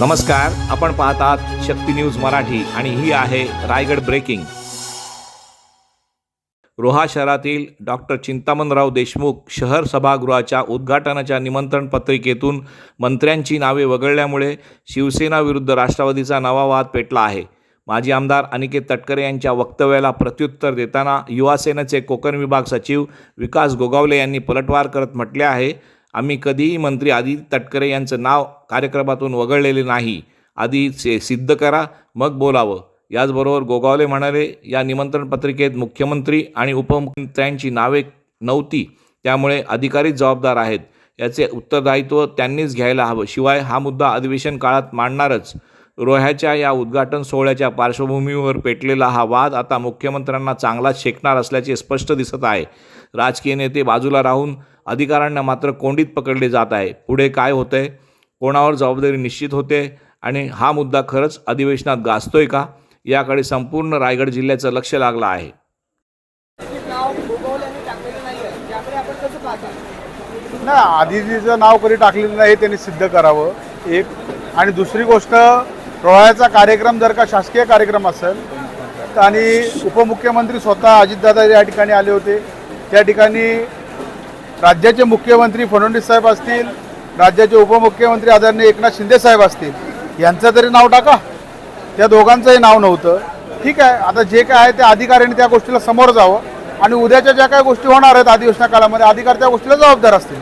नमस्कार आपण पाहतात शक्ती न्यूज मराठी आणि ही आहे रायगड ब्रेकिंग. रोहा शहरातील डॉक्टर चिंतामणराव देशमुख शहर सभागृहाच्या उद्घाटनाच्या निमंत्रण पत्रिकेतून मंत्र्यांची नावे वगळल्यामुळे शिवसेना विरुद्ध राष्ट्रवादीचा नवा वाद पेटला आहे. माजी आमदार अनिकेत तटकरे यांच्या वक्तव्याला प्रत्युत्तर देताना युवासेनेचे कोकण विभाग सचिव विकास गोगावले यांनी पलटवार करत म्हटले आहे आम्ही कधीही मंत्री आदित्य तटकरे यांचं नाव कार्यक्रमातून वगळलेले नाही. आधी से सिद्ध करा मग बोलावं. याचबरोबर गोगावले म्हणाले या निमंत्रण पत्रिकेत मुख्यमंत्री आणि उपमुख्यमंत्र्यांची नावे नव्हती त्यामुळे अधिकारीच जबाबदार आहेत. याचे उत्तरदायित्व त्यांनीच घ्यायला हवं. शिवाय हा मुद्दा अधिवेशन काळात मांडणारच. रोह्याच्या या उद्घाटन सोहळ्याच्या पार्श्वभूमीवर पेटलेला हा वाद आता मुख्यमंत्र्यांना चांगलाच शेकणार असल्याचे स्पष्ट दिसत आहे. राजकीय नेते बाजूला राहून अधिकाऱ्यांना मात्र कोंडीत पकडले जात आहे. पुढे काय होतंय? कोणावर जबाबदारी निश्चित होते? आणि हा मुद्दा खरंच अधिवेशनात गाजतोय का? याकडे संपूर्ण रायगड जिल्ह्याचं लक्ष लागलं आहे. ना नाही आदितीचं नाव कधी टाकलेलं नाही हे त्यांनी सिद्ध करावं. एक आणि दुसरी गोष्ट रोहाळ्याचा कार्यक्रम जर का शासकीय कार्यक्रम असेल तर आणि उपमुख्यमंत्री स्वतः अजितदादा या ठिकाणी आले होते त्या ठिकाणी राज्याचे मुख्यमंत्री फडणवीस साहेब असतील राज्याचे उपमुख्यमंत्री आदरणीय एकनाथ शिंदे साहेब असतील यांचं तरी नाव टाका. त्या दोघांचंही नाव नव्हतं. ठीक आहे आता जे काय आहे त्या अधिकाऱ्यांनी त्या गोष्टीला समोर जावं आणि उद्याच्या ज्या काही गोष्टी होणार आहेत अधिवेशना काळामध्ये अधिकार त्या गोष्टीला जबाबदार असतील.